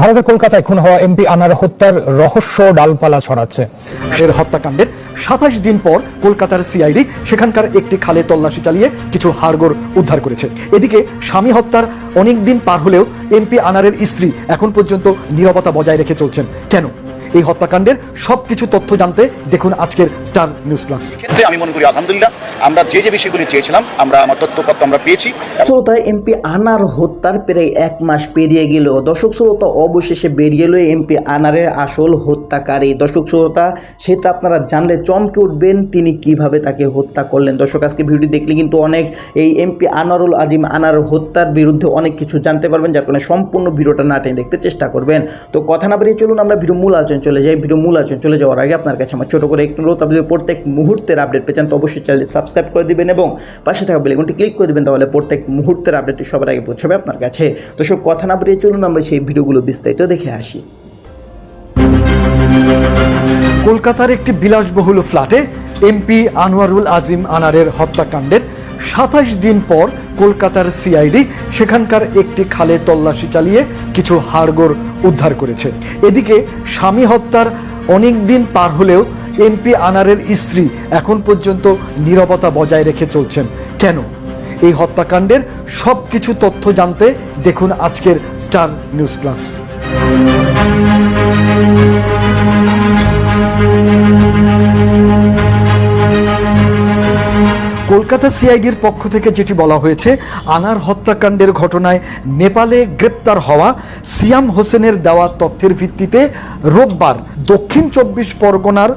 ভারতের কলকাতায় খুন হওয়া এমপি আনার হত্যার রহস্য ডালপালা ছড়াচ্ছে। এর হত্যাকাণ্ডের সাতাশ দিন পর কলকাতার সিআইডি সেখানকার একটি খালে তল্লাশি চালিয়ে কিছু হাড়গোড় উদ্ধার করেছে। এদিকে স্বামী হত্যার অনেক দিন পার হলেও এমপি আনারের স্ত্রী এখন পর্যন্ত নিরবতা বজায় রেখে চলছেন। কেন? এই হত্যাকাণ্ডের সবকিছু তথ্য জানতে দেখুন আজকের স্টার নিউজ প্লাস। ক্ষেত্রে আমি মনে করি আলহামদুলিল্লাহ আমরা যে যে বিষয়গুলি চেয়েছিলাম আমরা আমার তথ্যপত্র আমরা পেয়েছি। শ্রোতা এমপি আনার হত্যার প্রায় এক মাস পেরিয়ে গেল। দর্শক শ্রোতা অবশেষে বেরিয়ে এলো এমপি আনারের আসল হত্যাকারী। দর্শক শ্রোতা সেটা আপনারা জানলে চমকে উঠবেন তিনি কীভাবে তাকে হত্যা করলেন। দর্শক আজকে ভিডিও দেখলে কিন্তু অনেক এই এমপি আনারুল আজিম আনার হত্যার বিরুদ্ধে অনেক কিছু জানতে পারবেন যার কারণে সম্পূর্ণ ভিডিওটা না টেনে দেখতে চেষ্টা করবেন। তো কথা না বেরিয়ে চলুন আমরা ভিডিও মূল আলোচনা চলে যাই ভিডিও মূল আলোচনা চলে যাওয়ার আগে আপনার কাছে আমার ছোট করে একটু অনুরোধ, আপনি প্রত্যেক মুহূর্তের আপডেট পেয়েছেন তো অবশ্যই চ্যানেলটি সাবস্ক্রাইব করে দিবেন এবং পাশে থাকা বেলেগুনটি ক্লিক করে দিবেন, তাহলে প্রত্যেক মুহূর্তের আপডেটটি সবার আগে পৌঁছাবে আপনার কাছে। তো সব কথা না বেরিয়ে চলুন, আমরা সেই ভিডিওগুলো বিস্তারিত দেখে আসি। কলকাতার একটি বিলাসবহুল ফ্ল্যাটে এমপি আনোয়ারুল আজিম আনারের হত্যাকাণ্ডের সাতাশ দিন পর কলকাতার সিআইডি সেখানকার একটি খালে তল্লাশি চালিয়ে কিছু হাড়গোড় উদ্ধার করেছে। এদিকে স্বামী হত্যার অনেক দিন পার হলেও এমপি আনারের স্ত্রী এখন পর্যন্ত নীরবতা বজায় রেখে চলছেন। কেন? এই হত্যাকাণ্ডের সব কিছু তথ্য জানতে দেখুন আজকের স্টার নিউজ প্লাস। কলকাতা সিআইডির পক্ষ থেকে যেটি বলা হয়েছে, আনার হত্যাকাণ্ডের ঘটনায় নেপালে গ্রেপ্তার হওয়া সিয়াম হোসেনের দেওয়া তথ্যের ভিত্তিতে রোববার দক্ষিণ চব্বিশ পরগনার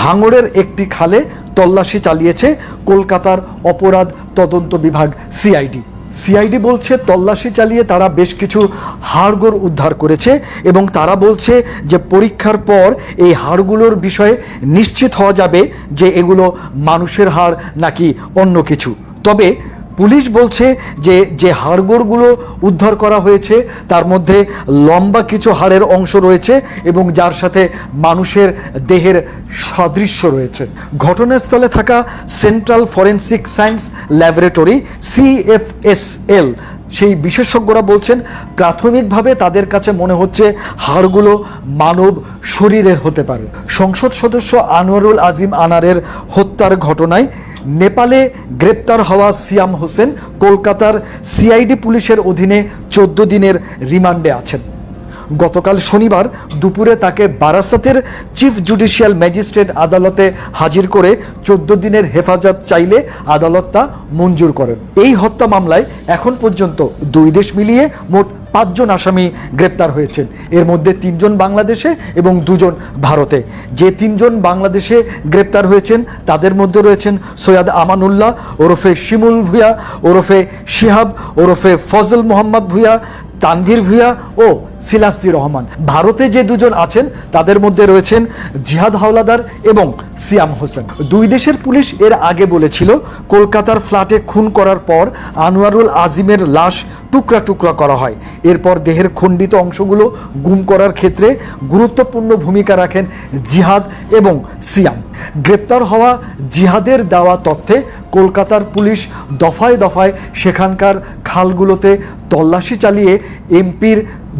ভাঙড়ের একটি খালে তল্লাশি চালিয়েছে কলকাতার অপরাধ তদন্ত বিভাগ সিআইডি। সিআইডি বলছে তল্লাশি চালিয়ে তারা বেশ কিছু হাড়গোড় উদ্ধার করেছে এবং তারা বলছে যে পরীক্ষার পর এই হাড়গুলোর বিষয়ে নিশ্চিত হওয়া যাবে যে এগুলো মানুষের হাড় নাকি অন্য কিছু। তবে পুলিশ বলছে যে যে হাড়গোড়গুলো উদ্ধার করা হয়েছে, তার মধ্যে লম্বা কিছু হাড়ের অংশ রয়েছে এবং যার সাথে মানুষের দেহের সাদৃশ্য রয়েছে। ঘটনাস্থলে থাকা central forensic science laboratory CFSL সেই বিশেষজ্ঞরা বলছেন, প্রাথমিকভাবে তাদের কাছে মনে হচ্ছে হাড়গুলো মানব শরীরের হতে পারে। সংসদ সদস্য আনোয়ারুল আজিম আনারের হত্যার ঘটনায় নেপালে গ্রেপ্তার হওয়া সিয়াম হোসেন কলকাতার সিআইডি পুলিশের অধীনে চোদ্দ দিনের রিমান্ডে আছেন। গতকাল শনিবার দুপুরে তাকে বারাসাতের চিফ জুডিশিয়াল ম্যাজিস্ট্রেট আদালতে হাজির করে চোদ্দ দিনের হেফাজত চাইলে আদালত তা মঞ্জুর করেন। এই হত্যা মামলায় এখন পর্যন্ত দুই দেশ মিলিয়ে মোট পাঁচজন আসামি গ্রেপ্তার হয়েছেন। এর মধ্যে তিনজন বাংলাদেশে এবং দুজন ভারতে। যে তিনজন বাংলাদেশে গ্রেপ্তার হয়েছেন, তাদের মধ্যে রয়েছেন সৈয়দ আমানুল্লাহ, ওরফে শিমুল ভুয়া ওরফে শিহাব, ওরফে ফজল মোহাম্মদ ভুয়া তানভীর ভুয়া ও সিলাস্তি রহমান। ভারতে যে দুজন আছেন, তাদের মধ্যে রয়েছেন জিহাদ হাওলাদার এবং সিয়াম হোসেন। দুই দেশের পুলিশ এর আগে বলেছিল, কলকাতার ফ্ল্যাটে খুন করার পর আনোয়ারুল আজিমের লাশ টুকরা টুকরা করা হয়। এরপর দেহের খণ্ডিত অংশগুলো গুম করার ক্ষেত্রে গুরুত্বপূর্ণ ভূমিকা রাখেন জিহাদ এবং সিয়াম। গ্রেপ্তার হওয়া জিহাদের দেওয়া তথ্যে কলকাতার পুলিশ দফায় দফায় সেখানকার খালগুলোতে তল্লাশি চালিয়ে এমপির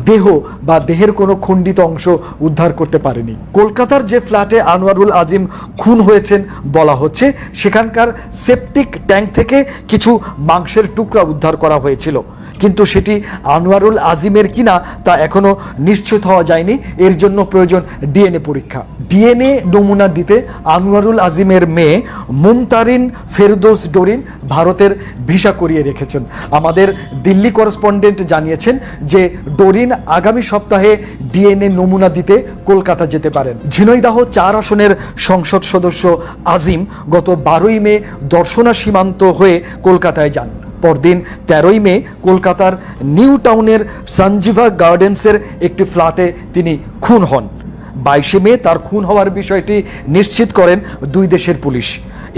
দেহ বা দেহের কোনো খণ্ডিত অংশ উদ্ধার করতে পারেনি। কলকাতার যে ফ্ল্যাটে আনোয়ারুল আজিম খুন হয়েছেন বলা হচ্ছে, সেখানকার সেপটিক ট্যাঙ্ক থেকে কিছু মাংসের টুকরা উদ্ধার করা হয়েছিল। কিন্তু সেটি আনোয়ারুল আজিমের কিনা তা এখনও নিশ্চিত হওয়া যায়নি। এর জন্য প্রয়োজন ডিএনএ পরীক্ষা। ডিএনএ নমুনা দিতে আনোয়ারুল আজিমের মেয়ে মুমতারিন ফেরদৌস ডোরিন ভারতের ভিসা করিয়ে রেখেছেন। আমাদের দিল্লি করেসপন্ডেন্ট জানিয়েছেন যে ডোরিন আগামী সপ্তাহে ডিএনএ নমুনা দিতে কলকাতা যেতে পারেন। ঝিনৈদাহ চার আসনের সংসদ সদস্য আজিম গত বারোই মে দর্শনা সীমান্ত হয়ে কলকাতায় যান। পরদিন তেরোই মে কলকাতার নিউ টাউনের সঞ্জীভা গার্ডেন্সের একটি ফ্ল্যাটে তিনি খুন হন। বাইশে মে তার খুন হওয়ার বিষয়টি নিশ্চিত করেন দুই দেশের পুলিশ।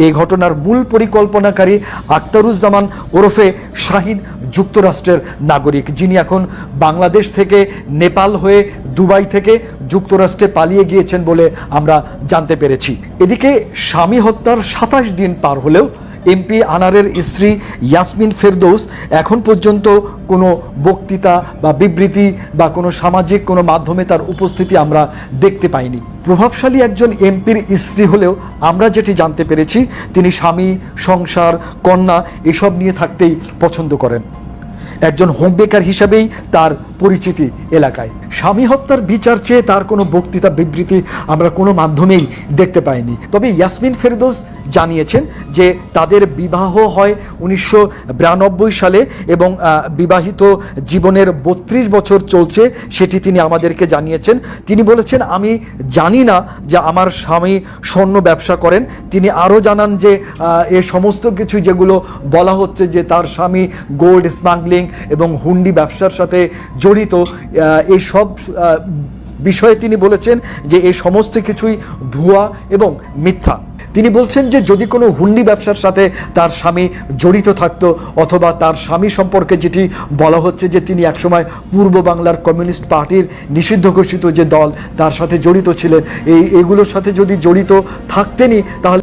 এই ঘটনার মূল পরিকল্পনাকারী আক্তারুজ্জামান ওরফে শাহিন যুক্তরাষ্ট্রের নাগরিক, যিনি এখন বাংলাদেশ থেকে নেপাল হয়ে দুবাই থেকে যুক্তরাষ্ট্রে পালিয়ে গিয়েছেন বলে আমরা জানতে পেরেছি। এদিকে স্বামী হত্যার সাতাশ দিন পার হলেও এমপি আনারের স্ত্রী ইয়াসমিন ফেরদৌস এখন পর্যন্ত কোনো বক্তৃতা বা বিবৃতি বা কোনো সামাজিক কোনো মাধ্যমে তার উপস্থিতি আমরা দেখতে পাইনি। প্রভাবশালী একজন এমপির স্ত্রী হলেও আমরা যেটি জানতে পেরেছি, তিনি স্বামী, সংসার, কন্যা এসব নিয়ে থাকতেই পছন্দ করেন। একজন হোম বেকার হিসাবেই তার পরিচিতি এলাকায়। স্বামী হত্যার বিচার চেয়ে তার কোনো বক্তৃতা, বিবৃতি আমরা কোনো মাধ্যমেই দেখতে পাইনি। তবে ইয়াসমিন ফেরদৌস জানিয়েছেন যে তাদের বিবাহ হয় উনিশশো বিরানব্বই সালে এবং বিবাহিত জীবনের বত্রিশ বছর চলছে, সেটি তিনি আমাদেরকে জানিয়েছেন। তিনি বলেছেন, আমি জানি না যে আমার স্বামী স্বর্ণ ব্যবসা করেন। তিনি আরও জানান যে এ সমস্ত কিছু যেগুলো বলা হচ্ছে যে তার স্বামী গোল্ড স্মাগলিং এবং হুন্ডি ব্যবসার সাথে জড়িত এই সব বিষয়ে তিনি বলেছেন যে এই সমস্ত কিছুই ভুয়া এবং মিথ্যা। তিনি বলছেন যে যদি কোনো হুন্ডি ব্যবসার সাথে তার স্বামী জড়িত থাকতো অথবা তার স্বামী সম্পর্কে যেটি বলা হচ্ছে যে তিনি একসময় পূর্ব বাংলার কমিউনিস্ট পার্টির নিষিদ্ধ ঘোষিত যে দল তার সাথে জড়িত ছিলেন, এই, এগুলোর সাথে যদি জড়িত থাকতেনই তাহলে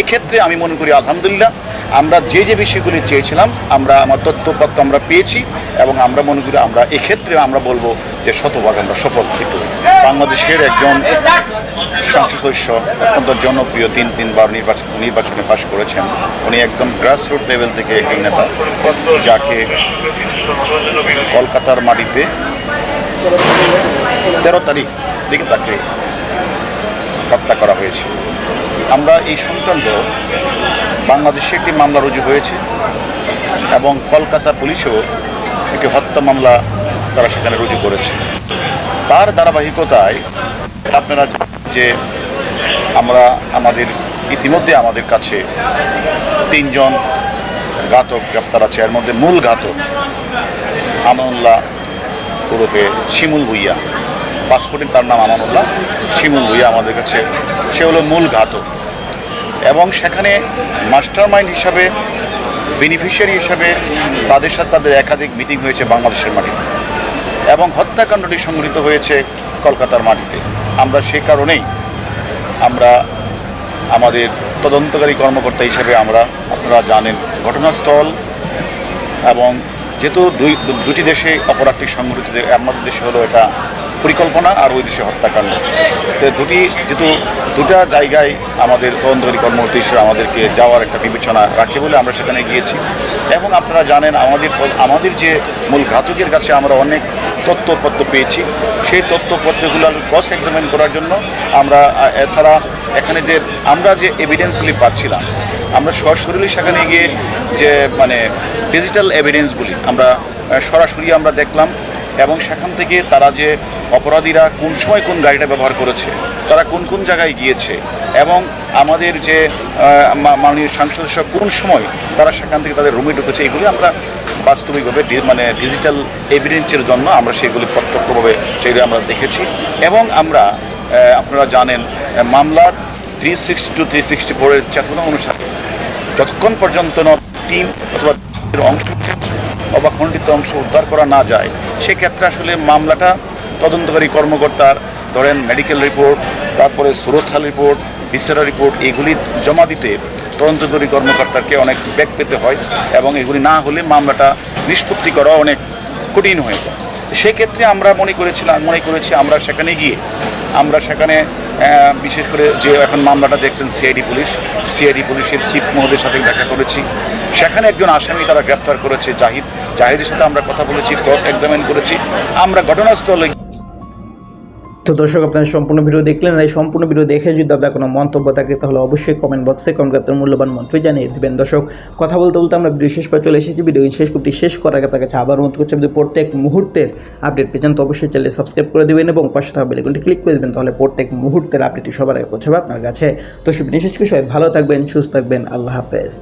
এক্ষেত্রে আমি মনে করি আলহামদুলিল্লাহ, আমরা যে যে বিষয়গুলি চেয়েছিলাম, আমরা আমার তথ্যপত্র আমরা পেয়েছি এবং আমরা মনে করি আমরা এক্ষেত্রে আমরা বলব যে শতভাগ আমরা সফল কিন্তু বাংলাদেশের একজন সংসদ সদস্য, অত্যন্ত জনপ্রিয় তিন তিনবার নির্বাচন নির্বাচনে পাশ করেছেন। উনি একদম গ্রাসরুট লেভেল থেকে একজন নেতা, যাকে কলকাতার মাটিতে তেরো তারিখ দিকে তাকে হত্যা করা হয়েছে। আমরা এই সংক্রান্ত বাংলাদেশে একটি মামলা রুজু হয়েছে এবং কলকাতা পুলিশও একটি হত্যা মামলা তারা সেখানে রুজু করেছে। তার ধারাবাহিকতায় আপনারা যে আমরা আমাদের ইতিমধ্যে আমাদের কাছে তিনজন ঘাতক গ্রেপ্তার আছে, এর মধ্যে মূল ঘাতক আমানুল্লাহ ওরফে শিমুল ভুইয়া। পাসপোর্টে তার নাম আমানুল্লাহ। শিমুল ভুইয়া আমাদের কাছে সে হলো মূল ঘাতক। এবং সেখানে মাস্টার মাইন্ড হিসাবে, বেনিফিশিয়ারি হিসাবে তাদের সাথে তাদের একাধিক মিটিং হয়েছে বাংলাদেশের মাটিতে। এবং হত্যাকাণ্ডটি সংঘটিত হয়েছে কলকাতার মাটিতে। আমরা সে কারণেই আমরা আমাদের তদন্তকারী কর্মকর্তা হিসেবে আমরা আপনারা জানেন ঘটনাস্থল এবং যেহেতু দুই, দুটি দেশে অপরাধটি সংঘটিত আমাদের দেশে হলো এটা পরিকল্পনা আর ওই দেশে হত্যাকাণ্ড দুটি যেহেতু দুটা জায়গায় আমাদের তদন্তকারী কর্মকর্তা হিসেবে আমাদেরকে যাওয়ার একটা বিবেচনা রাখে বলে আমরা সেখানে গিয়েছি। এবং আপনারা জানেন আমাদের আমাদের যে মূল ঘাতকের কাছে আমরা অনেক তথ্যপত্র পেয়েছি। সেই তথ্যপত্রগুলো ক্রস এক্সামিন করার জন্য আমরা এছাড়া এখানে যে আমরা যে এভিডেন্সগুলি পাচ্ছিলাম, আমরা সরাসরি সেখানে গিয়ে যে মানে ডিজিটাল এভিডেন্সগুলি আমরা সরাসরি আমরা দেখলাম। এবং সেখান থেকে তারা যে অপরাধীরা কোন সময় কোন গাড়িটা ব্যবহার করেছে, তারা কোন কোন জায়গায় গিয়েছে এবং আমাদের যে মাননীয় সাংসদ কোন সময় তারা সেখান থেকে তাদের রুমে ঢুকেছে, এগুলি আমরা বাস্তবিকভাবে মানে ডিজিটাল এভিডেন্সের জন্য আমরা সেগুলি প্রত্যক্ষভাবে সেগুলি আমরা দেখেছি এবং আমরা আপনারা জানেন মামলার three sixty two three sixty ফোরের চেতনা অনুসারে যতক্ষণ পর্যন্ত টিম অথবা অংশ অথবা খণ্ডিত অংশ উদ্ধার করা না যায়, সেক্ষেত্রে আসলে মামলাটা তদন্তকারী কর্মকর্তার ধরেন মেডিকেল রিপোর্ট তারপরে সুরতহাল রিপোর্ট বিসেরা রিপোর্ট এগুলি জমা দিতে তদন্তকারী কর্মকর্তাকে অনেক ব্যাগ পেতে হয় এবং এগুলি না হলে মামলাটা নিষ্পত্তি করা অনেক কঠিন হয়ে যায় সেক্ষেত্রে আমরা মনে করেছিলাম, মনে করেছি আমরা সেখানে গিয়ে, আমরা সেখানে বিশেষ করে যে এখন মামলাটা দেখছেন সিআইডি পুলিশ, সিআইডি পুলিশের চিফ মহোদয়ের সাথে দেখা করেছি। সেখানে একজন আসামি তারা গ্রেপ্তার করেছে, জাহিদ। জাহিদের সাথে আমরা কথা বলেছি ক্রস এক্সামিন করেছি। আমরা ঘটনাস্থলে তো দর্শক, আপনারা সম্পূর্ণ ভিডিও দেখলেন এই সম্পূর্ণ ভিডিও দেখে যদি আপনার কোনো মন্তব্য থাকে, তাহলে অবশ্যই কমেন্ট বক্সে কমেন্ট আপনার মূল্যবান মন্তব্য জানিয়ে দেবেন। দর্শক, কথা বলতে বলতে আমরা ভিডিও শেষ পর চলে এসেছি। ভিডিও শেষ করতে শেষ করার আগে কাছে আবার মত করছি, আপনি প্রত্যেক মুহূর্তের আপডেট পেয়েছেন তো অবশ্যই চ্যানেলে সাবস্ক্রাইব করে দেবেন এবং পাশে থাকা বেলগুলি ক্লিক করে দেবেন, তাহলে প্রত্যেক মুহূর্তের আপডেটটি সবার আগে পৌঁছাবে আপনার কাছে। তো সব বিশেষ করে সবাই ভালো থাকবেন, সুস্থ থাকবেন। আল্লাহ হাফেজ।